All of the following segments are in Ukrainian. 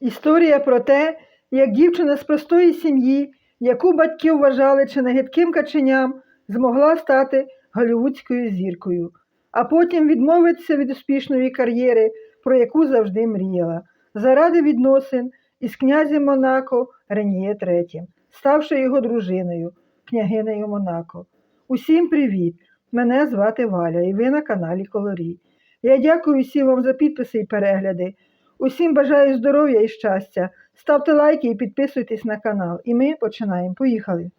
Історія про те, як дівчина з простої сім'ї, яку батьки вважали чи негидким каченям, змогла стати голівудською зіркою, а потім відмовитися від успішної кар'єри, про яку завжди мріяла, заради відносин із князем Монако Реніє III, ставши його дружиною, княгинею Монако. Усім привіт! Мене звати Валя і ви на каналі Колорі. Я дякую всім вам за підписи і перегляди. Усім бажаю здоров'я і щастя. Ставте лайки і підписуйтесь на канал. І ми починаємо. Поїхали.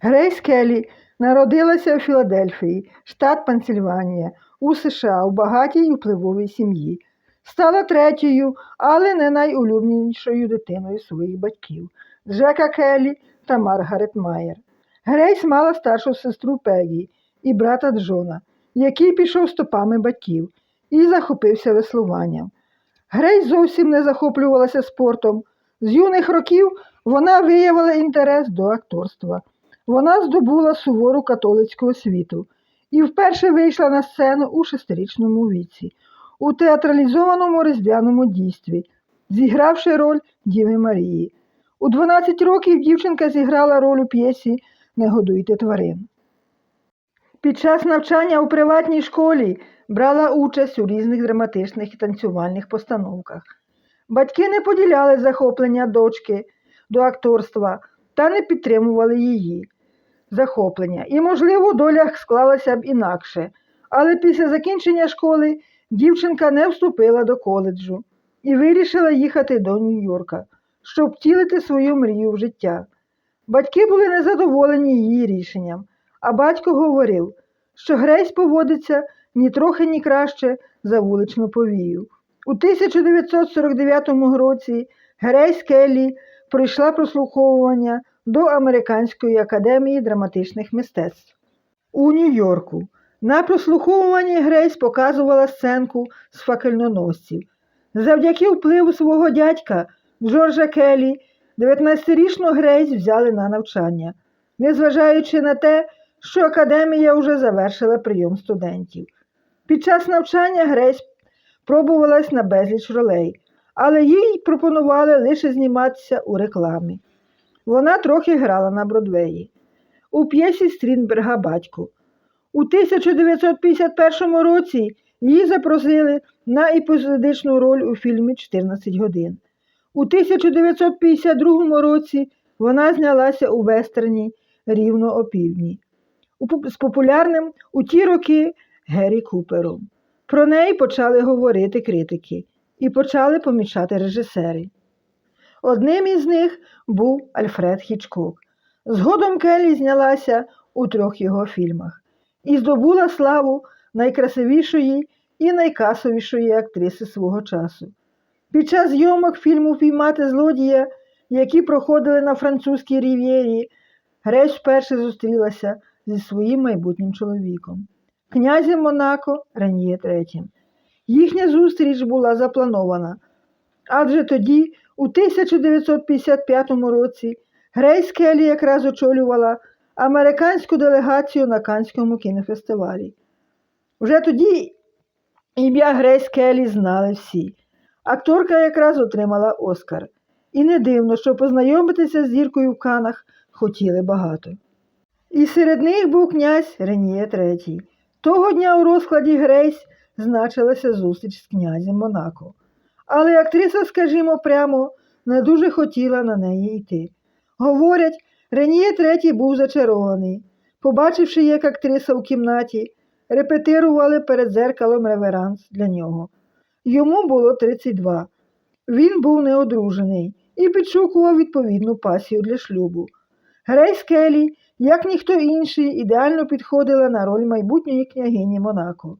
Грейс Келлі народилася у Філадельфії, штат Пенсильванія, у США у багатій і впливовій сім'ї. Стала третьою, але не найулюбленішою дитиною своїх батьків Джека Келлі та Маргарет Майер. Грейс мала старшу сестру Пегі і брата Джона, який пішов стопами батьків і захопився веслуванням. Грейс зовсім не захоплювалася спортом. З юних років вона виявила інтерес до акторства. Вона здобула сувору католицьку освіту і вперше вийшла на сцену у шестирічному віці у театралізованому різдвяному дійстві, зігравши роль Діви Марії. У 12 років дівчинка зіграла роль у п'єсі Не годуйте тварин. Під час навчання у приватній школі брала участь у різних драматичних і танцювальних постановках. Батьки не поділяли захоплення дочки до акторства та не підтримували її захоплення. І, можливо, доля склалася б інакше. Але після закінчення школи дівчинка не вступила до коледжу і вирішила їхати до Нью-Йорка, щоб втілити свою мрію в життя. Батьки були незадоволені її рішенням, а батько говорив, що Грейс поводиться ні трохи ні краще за вуличну повію. У 1949 році Грейс Келлі пройшла прослуховування до Американської академії драматичних мистецтв у Нью-Йорку. На прослуховуванні Грейс показувала сценку з факельноносців. Завдяки впливу свого дядька Джорджа Келлі 19-річну Грейс взяли на навчання, незважаючи на те, що академія вже завершила прийом студентів. Під час навчання Грейс пробувалась на безліч ролей, але їй пропонували лише зніматися у рекламі. Вона трохи грала на Бродвеї. У п'єсі Стрінберга Батько. У 1951 році її запросили на епізодичну роль у фільмі «14 годин. У 1952 році вона знялася у вестерні рівно опівдні з популярним у ті роки Геррі Купером. Про неї почали говорити критики і почали помічати режисери. Одним із них був Альфред Хічкок. Згодом Келлі знялася у трьох його фільмах і здобула славу найкрасивішої і найкасовішої актриси свого часу. Під час зйомок фільму Піймати злодія, які проходили на французькій рів'єрі, Грейс вперше зустрілася зі своїм майбутнім чоловіком, князем Монако Раньє III. Їхня зустріч була запланована, адже тоді, у 1955 році, Грейс Келлі якраз очолювала американську делегацію на Канському кінофестивалі. Вже тоді ім'я Грейс Келлі знали всі. Акторка якраз отримала Оскар. І не дивно, що познайомитися з зіркою в Канах хотіли багато. І серед них був князь Реніє III. Того дня у розкладі Грейс значилася зустріч з князем Монако. Але актриса, скажімо прямо, не дуже хотіла на неї йти. Говорять, Реніє III був зачарований. Побачивши, як актриса у кімнаті, репетирували перед зеркалом реверанс для нього. Йому було 32. Він був неодружений і підшукував відповідну пасію для шлюбу. Грейс Келлі, як ніхто інший, ідеально підходила на роль майбутньої княгині Монако.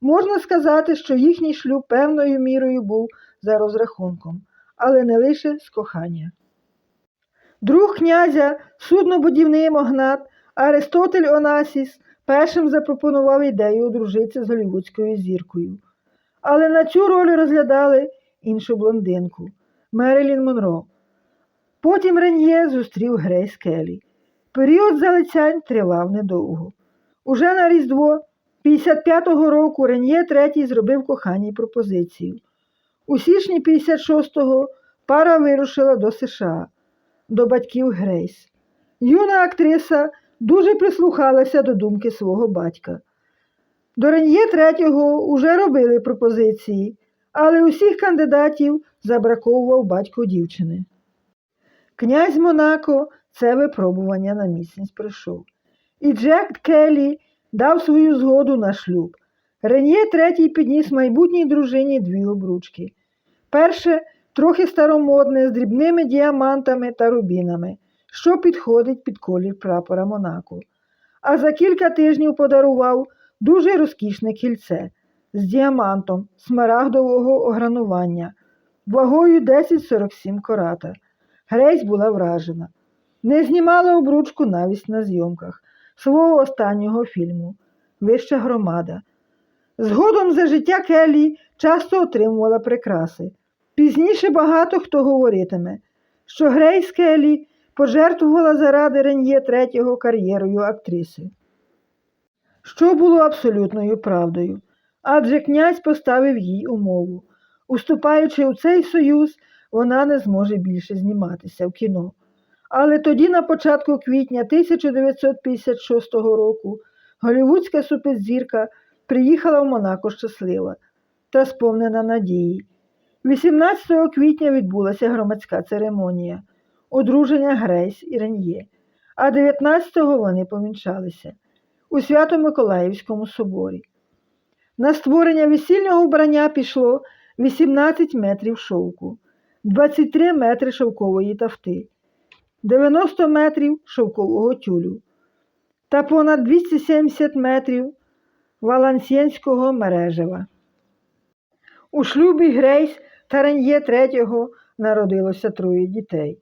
Можна сказати, що їхній шлюб певною мірою був за розрахунком, але не лише з кохання. Друг князя, суднобудівний магнат Аристотель Онасіс першим запропонував ідею одружитися з голівудською зіркою. Але на цю роль розглядали іншу блондинку Мерилін Монро. Потім Рен'є зустрів Грейс Келлі. Період залицянь тривав недовго. Уже на Різдво 55-го року Рен'є третій зробив коханій пропозицію. У січні 56-го пара вирушила до США, до батьків Грейс. Юна актриса дуже прислухалася до думки свого батька. До Рен'є третього уже робили пропозиції, але усіх кандидатів забраковував батько дівчини. Князь Монако це випробування на міцність пройшов. І Джек Келлі дав свою згоду на шлюб. Рен'є третій підніс майбутній дружині дві обручки. Перше трохи старомодне з дрібними діамантами та рубінами, що підходить під колір прапора Монако. А за кілька тижнів подарував дуже розкішне кільце з діамантом смарагдового огранування, вагою 1047 кората. Грейс була вражена. Не знімала обручку навіть на зйомках свого останнього фільму Вища громада. Згодом за життя Келлі часто отримувала прикраси. Пізніше багато хто говоритиме, що Грейс Келлі пожертвувала заради Рен'є третього кар'єрою актриси. Що було абсолютною правдою, адже князь поставив їй умову. Уступаючи у цей союз, вона не зможе більше зніматися в кіно. Але тоді, на початку квітня 1956 року, голівудська суперзірка приїхала в Монако щаслива та сповнена надії. 18 квітня відбулася громадська церемонія одруження Грейс і Рен'є, а 19-го вони помінчалися у Свято-Миколаївському соборі. На створення весільного вбрання пішло 18 метрів шовку, 23 метри шовкової тафти, 90 метрів шовкового тюлю та понад 270 метрів валансієнського мережева. У шлюбі Грейс та Рен'є третього народилося троє дітей.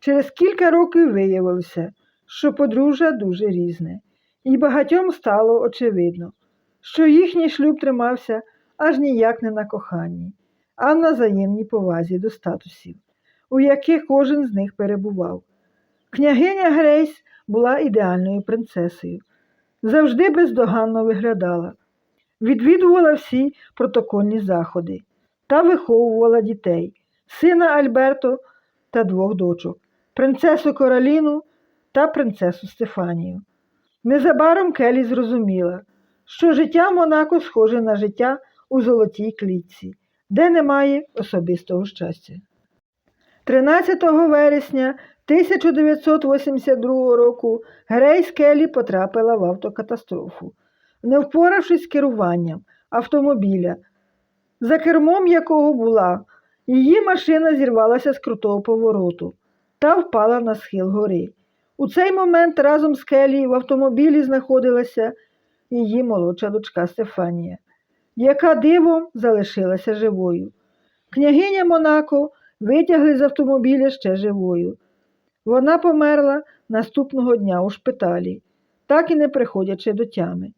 Через кілька років виявилося, що подружжя дуже різне, і багатьом стало очевидно, що їхній шлюб тримався аж ніяк не на коханні, а на взаємній повазі до статусів, у яких кожен з них перебував. Княгиня Грейс була ідеальною принцесою, завжди бездоганно виглядала, відвідувала всі протокольні заходи та виховувала дітей, сина Альберто та двох дочок, принцесу Короліну та принцесу Стефанію. Незабаром Келі зрозуміла, що життя Монако схоже на життя у золотій клітці, де немає особистого щастя. 13 вересня 1982 року Грейс Келлі потрапила в автокатастрофу, не впоравшись з керуванням автомобіля, за кермом якого була, її машина зірвалася з крутого повороту та впала на схил гори. У цей момент разом з Келлі в автомобілі знаходилася її молодша дочка Стефанія, яка дивом залишилася живою. Княгиня Монако витягли з автомобіля ще живою. Вона померла наступного дня у шпиталі, так і не приходячи до тями.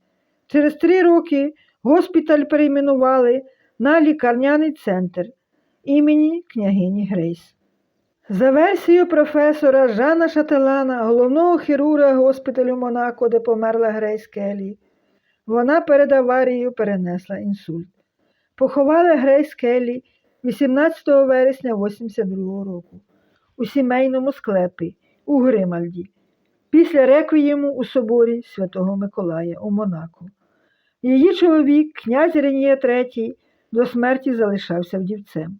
Через три роки госпіталь перейменували на лікарняний центр імені княгині Грейс. За версією професора Жана Шателана, головного хірурга госпіталю Монако, де померла Грейс Келлі, вона перед аварією перенесла інсульт. Поховали Грейс Келлі 18 вересня 82 року у сімейному склепі у Гримальді, після реквієму у соборі Святого Миколая у Монако. Її чоловік, князь Ренє III, до смерті залишався вдівцем.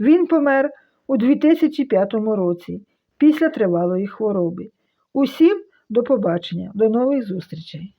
Він помер у 2005 році після тривалої хвороби. Усім до побачення, до нових зустрічей.